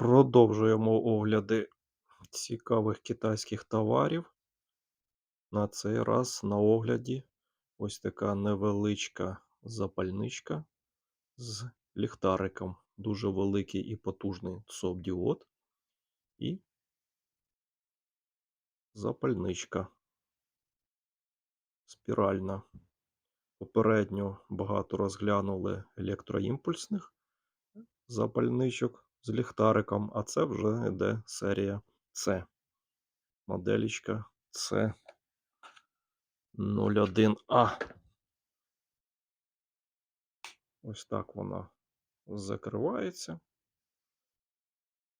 Продовжуємо огляди цікавих китайських товарів. На цей раз на огляді ось така невеличка запальничка з ліхтариком. Дуже великий і потужний ЦОП-діод. І запальничка спіральна. Попередньо багато розглянули електроімпульсних запальничок з ліхтариком, а це вже йде серія С. Моделічка С 01А. Ось так вона закривається.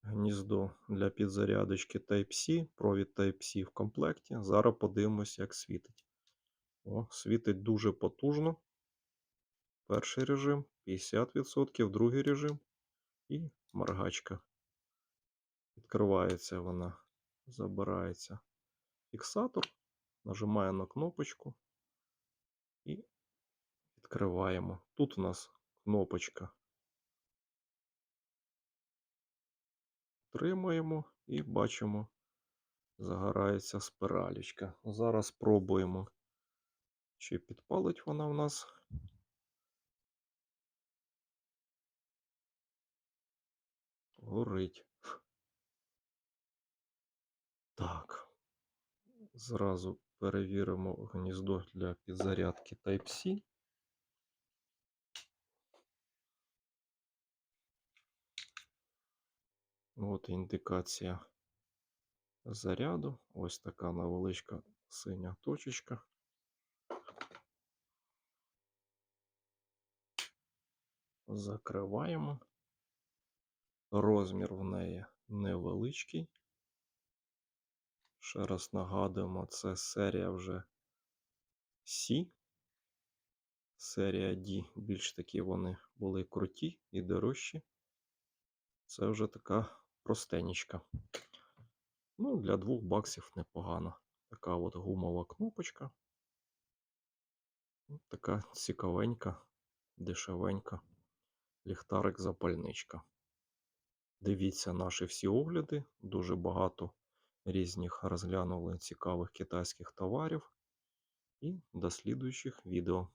Гніздо для підзарядочки Type-C, провід Type-C в комплекті. Зараз подивимось, як світить. О, світить дуже потужно. Перший режим 50%, другий режим і моргачка. Відкривається вона, забирається фіксатор, нажимає на кнопочку і відкриваємо. Тут у нас кнопочка. Тримаємо і бачимо, загорається спиралічка. Зараз спробуємо, чи підпалить вона в нас. Горить. Так. Зразу перевіримо гніздо для підзарядки Type-C. От індикація заряду. Ось така невеличка синя точечка. Закриваємо. Розмір в неї невеличкий. Ще раз нагадуємо, це серія вже C. Серія D. Більш такі вони були круті і дорожчі. Це вже така простенічка. Ну, для двох баксів непогано. Така от гумова кнопочка. Така цікавенька, дешевенька. Ліхтарик запальничка. Дивіться наші всі огляди. Дуже багато різних розглянули цікавих китайських товарів. І до слідуючих відео.